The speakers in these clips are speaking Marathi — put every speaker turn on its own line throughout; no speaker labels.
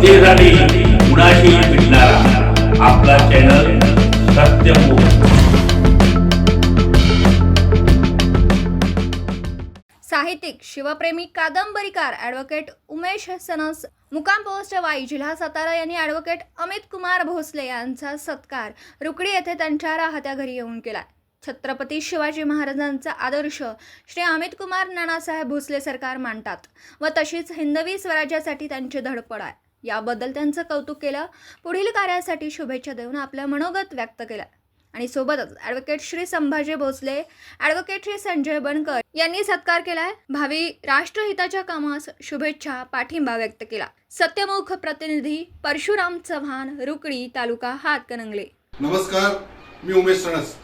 जनतेसाठी कुणाशी भेटणारा आपला चॅनल सत्यमुख
साहित्यिक शिवप्रेमी कादंबरीकार ॲडव्होकेट उमेश सनस मुकाम पोस्ट वाई जिल्हा सातारा यांनी ॲडव्होकेट अमित कुमार भोसले यांचा सत्कार रुकडी येथे त्यांच्या राहत्या घरी येऊन केला छत्रपती शिवाजी महाराजांचा आदर्श श्री अमित कुमार नानासाहेब भोसले सरकार मांडतात व तशीच हिंदवी स्वराज्यासाठी त्यांची धडपड आहे. याबद्दल त्यांचं कौतुक केलं. पुढील कार्यासाठी शुभेच्छा देऊन आपलं मनोगत व्यक्त केलं. आणि सोबतच ॲडव्होकेट श्री संभाजी भोसले ॲडव्होकेट श्री संजय बनकर यांनी सत्कार केलाय. भावी राष्ट्रहिताच्या कामास शुभेच्छा पाठिंबा व्यक्त केला. सत्यमुख प्रतिनिधी परशुराम चव्हाण रुकडी तालुका हातकणंगले.
नमस्कार मी उमेश सणस.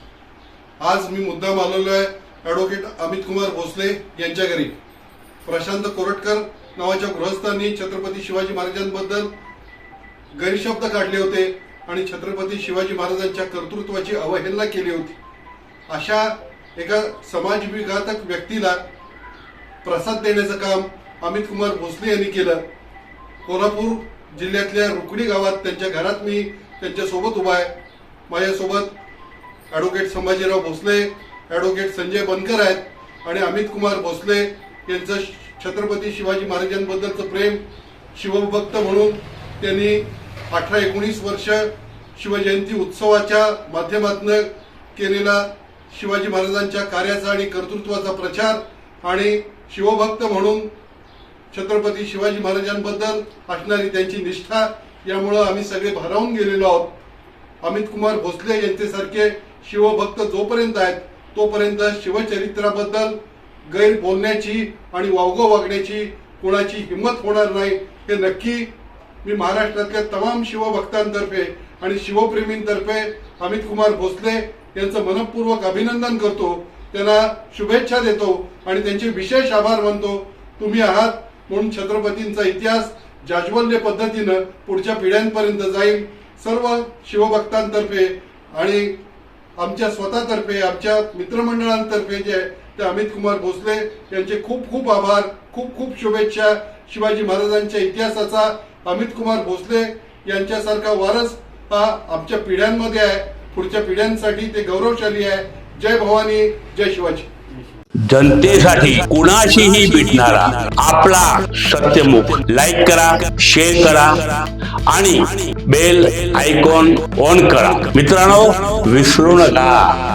आज मी मुद्दाम आलेलो आहे ॲडव्होकेट अमित कुमार भोसले यांच्या घरी. प्रशांत कोरटकर नावाच्या गृहस्थांनी छत्रपती शिवाजी महाराजांबद्दल गैरशब्द काढले होते आणि छत्रपती शिवाजी महाराजांच्या कर्तृत्वाची अवहेलना केली होती. अशा एका समाजविघातक व्यक्तीला प्रसाद देण्याचं काम अमित कुमार भोसले यांनी केलं. कोल्हापूर जिल्ह्यातल्या रुकडी गावात त्यांच्या घरात मी त्यांच्यासोबत उभा आहे. माझ्यासोबत ॲडव्होकेट संभाजीराव भोसले ॲडव्होकेट संजय बनकर आहेत आणि अमित कुमार भोसले यांचं छत्रपती शिवाजी महाराजांबद्दलचं प्रेम शिवभक्त म्हणून त्यांनी अठरा एकोणीस वर्ष शिवजयंती उत्सवाच्या माध्यमातून केलेला शिवाजी महाराजांच्या कार्याचा आणि कर्तृत्वाचा प्रचार आणि शिवभक्त म्हणून छत्रपती शिवाजी महाराजांबद्दल असणारी त्यांची निष्ठा यामुळं आम्ही सगळे भारावून गेलेलो आहोत. अमित कुमार भोसले यांच्यासारखे शिवभक्त जोपर्यंत आहेत तोपर्यंत शिवचरित्राबद्दल गैर बोलण्याची आणि वावगं वागण्याची कोणाची हिंमत होणार नाही हे नक्की मी महाराष्ट्रातल्या तमाम शिवभक्तांतर्फे आणि शिवप्रेमींतर्फे अमित कुमार भोसले यांचं मनपूर्वक अभिनंदन करतो. त्यांना शुभेच्छा देतो आणि त्यांचे विशेष आभार मानतो. तुम्ही आहात म्हणून छत्रपतींचा इतिहास जाज्वल्य पद्धतीनं पुढच्या पिढ्यांपर्यंत जाईल. सर्व शिवभक्तांतर्फे आणि आमच्या स्वतःतर्फे आमच्या मित्रमंडळांतर्फे जे आहे ते अमित कुमार भोसले यांचे खूप खूप आभार खूप खूप शुभेच्छा शिवाजी महाराजांच्या इतिहासाचा. अमित कुमार भोसले यांच्यासारखा वारस हा आमच्या पिढ्यांमध्ये आहे. पुढच्या पिढ्यांसाठी ते गौरवशाली आहे. जय भवानी जय शिवाजी.
जनतेसाठी कुणाशीही भेटणारा आपला सत्यमुख लाईक करा शेअर करा आणि बेल आयकॉन ऑन करा. मित्रांनो विसरू नका.